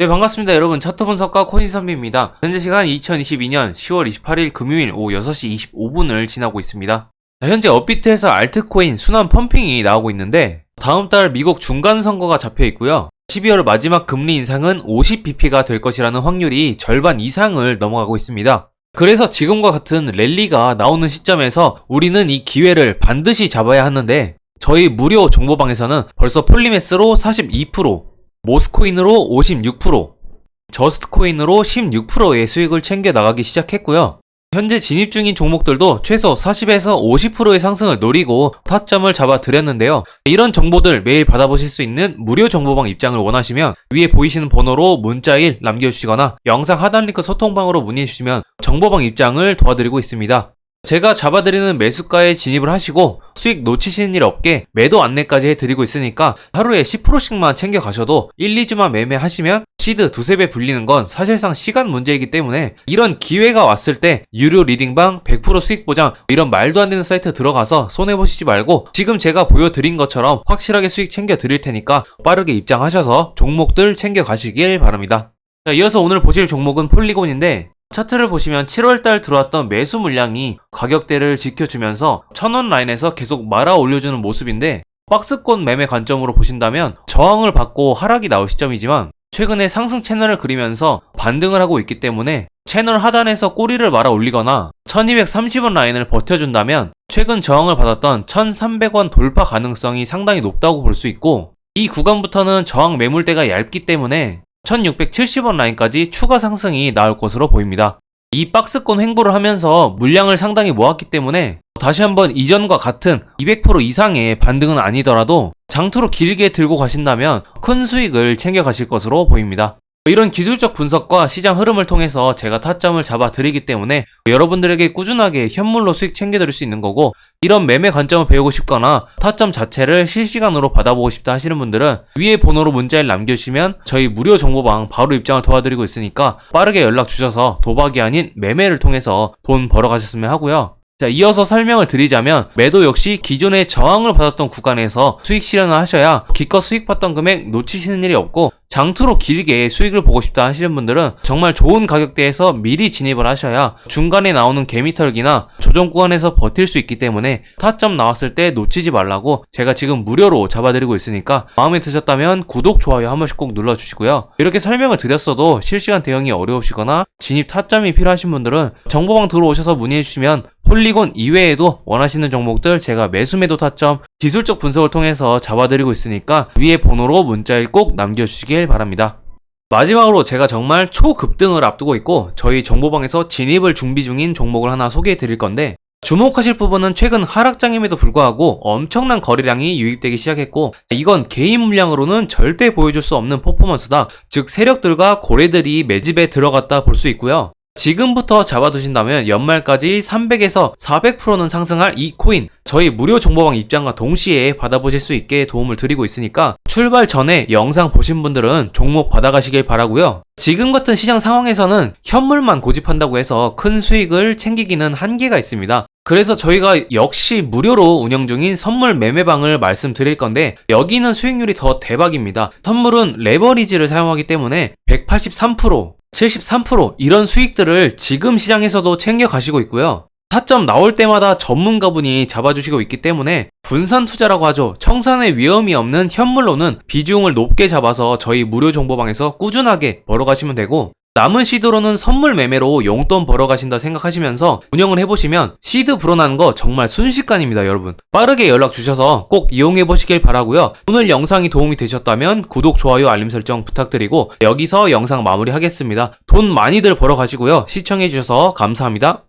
네, 반갑습니다. 여러분. 차트 분석가 코인 선비입니다. 현재 시간 2022년 10월 28일 금요일 오후 6시 25분을 지나고 있습니다. 자, 현재 업비트에서 알트코인 순환 펌핑이 나오고 있는데 다음 달 미국 중간 선거가 잡혀 있고요. 12월 마지막 금리 인상은 50bp가 될 것이라는 확률이 절반 이상을 넘어가고 있습니다. 그래서 지금과 같은 랠리가 나오는 시점에서 우리는 이 기회를 반드시 잡아야 하는데 저희 무료 정보방에서는 벌써 폴리메스로 42%, 모스코인으로 56%, 저스트코인으로 16%의 수익을 챙겨 나가기 시작했고요. 현재 진입 중인 종목들도 최소 40에서 50%의 상승을 노리고 타점을 잡아 드렸는데요. 이런 정보들 매일 받아보실 수 있는 무료 정보방 입장을 원하시면 위에 보이시는 번호로 문자 1 남겨주시거나 영상 하단 링크 소통방으로 문의해주시면 정보방 입장을 도와드리고 있습니다. 제가 잡아드리는 매수가에 진입을 하시고 수익 놓치시는 일 없게 매도 안내까지 해드리고 있으니까 하루에 10%씩만 챙겨가셔도 1, 2주만 매매하시면 시드 두세 배 불리는 건 사실상 시간 문제이기 때문에 이런 기회가 왔을 때 유료 리딩방 100% 수익 보장 이런 말도 안 되는 사이트 들어가서 손해 보시지 말고 지금 제가 보여드린 것처럼 확실하게 수익 챙겨 드릴 테니까 빠르게 입장하셔서 종목들 챙겨 가시길 바랍니다. 자, 이어서 오늘 보실 종목은 폴리곤인데 차트를 보시면 7월달 들어왔던 매수 물량이 가격대를 지켜주면서 1000원 라인에서 계속 말아 올려주는 모습인데 박스권 매매 관점으로 보신다면 저항을 받고 하락이 나올 시점이지만 최근에 상승 채널을 그리면서 반등을 하고 있기 때문에 채널 하단에서 꼬리를 말아 올리거나 1230원 라인을 버텨준다면 최근 저항을 받았던 1300원 돌파 가능성이 상당히 높다고 볼 수 있고 이 구간부터는 저항 매물대가 얇기 때문에 1670원 라인까지 추가 상승이 나올 것으로 보입니다. 이 박스권 횡보를 하면서 물량을 상당히 모았기 때문에 다시 한번 이전과 같은 200% 이상의 반등은 아니더라도 장투로 길게 들고 가신다면 큰 수익을 챙겨 가실 것으로 보입니다. 이런 기술적 분석과 시장 흐름을 통해서 제가 타점을 잡아 드리기 때문에 여러분들에게 꾸준하게 현물로 수익 챙겨 드릴 수 있는 거고 이런 매매 관점을 배우고 싶거나 타점 자체를 실시간으로 받아보고 싶다 하시는 분들은 위에 번호로 문자를 남겨주시면 저희 무료 정보방 바로 입장을 도와드리고 있으니까 빠르게 연락 주셔서 도박이 아닌 매매를 통해서 돈 벌어 가셨으면 하고요. 자, 이어서 설명을 드리자면 매도 역시 기존에 저항을 받았던 구간에서 수익 실현을 하셔야 기껏 수익 봤던 금액 놓치시는 일이 없고 장투로 길게 수익을 보고 싶다 하시는 분들은 정말 좋은 가격대에서 미리 진입을 하셔야 중간에 나오는 개미털기나 조정 구간에서 버틸 수 있기 때문에 타점 나왔을 때 놓치지 말라고 제가 지금 무료로 잡아드리고 있으니까 마음에 드셨다면 구독, 좋아요 한 번씩 꼭 눌러주시고요. 이렇게 설명을 드렸어도 실시간 대응이 어려우시거나 진입 타점이 필요하신 분들은 정보방 들어오셔서 문의해주시면 폴리곤 이외에도 원하시는 종목들 제가 매수 매도 타점 기술적 분석을 통해서 잡아드리고 있으니까 위에 번호로 문자를 꼭 남겨주시길 바랍니다. 마지막으로 제가 정말 초급등을 앞두고 있고 저희 정보방에서 진입을 준비 중인 종목을 하나 소개해 드릴 건데 주목하실 부분은 최근 하락장임에도 불구하고 엄청난 거래량이 유입되기 시작했고 이건 개인 물량으로는 절대 보여줄 수 없는 퍼포먼스다. 즉 세력들과 고래들이 매집에 들어갔다 볼 수 있고요. 지금부터 잡아두신다면 연말까지 300에서 400%는 상승할 이 코인 저희 무료 정보방 입장과 동시에 받아보실 수 있게 도움을 드리고 있으니까 출발 전에 영상 보신 분들은 종목 받아가시길 바라고요. 지금 같은 시장 상황에서는 현물만 고집한다고 해서 큰 수익을 챙기기는 한계가 있습니다. 그래서 저희가 역시 무료로 운영 중인 선물 매매방을 말씀드릴 건데 여기는 수익률이 더 대박입니다. 선물은 레버리지를 사용하기 때문에 183%, 73% 이런 수익들을 지금 시장에서도 챙겨 가시고 있고요. 타점 나올 때마다 전문가분이 잡아주시고 있기 때문에 분산 투자라고 하죠. 청산의 위험이 없는 현물로는 비중을 높게 잡아서 저희 무료 정보방에서 꾸준하게 벌어가시면 되고 남은 시드로는 선물 매매로 용돈 벌어가신다 생각하시면서 운영을 해보시면 시드 불어나는 거 정말 순식간입니다 여러분. 빠르게 연락 주셔서 꼭 이용해 보시길 바라고요. 오늘 영상이 도움이 되셨다면 구독 좋아요 알림 설정 부탁드리고 여기서 영상 마무리 하겠습니다. 돈 많이들 벌어 가시고요. 시청해 주셔서 감사합니다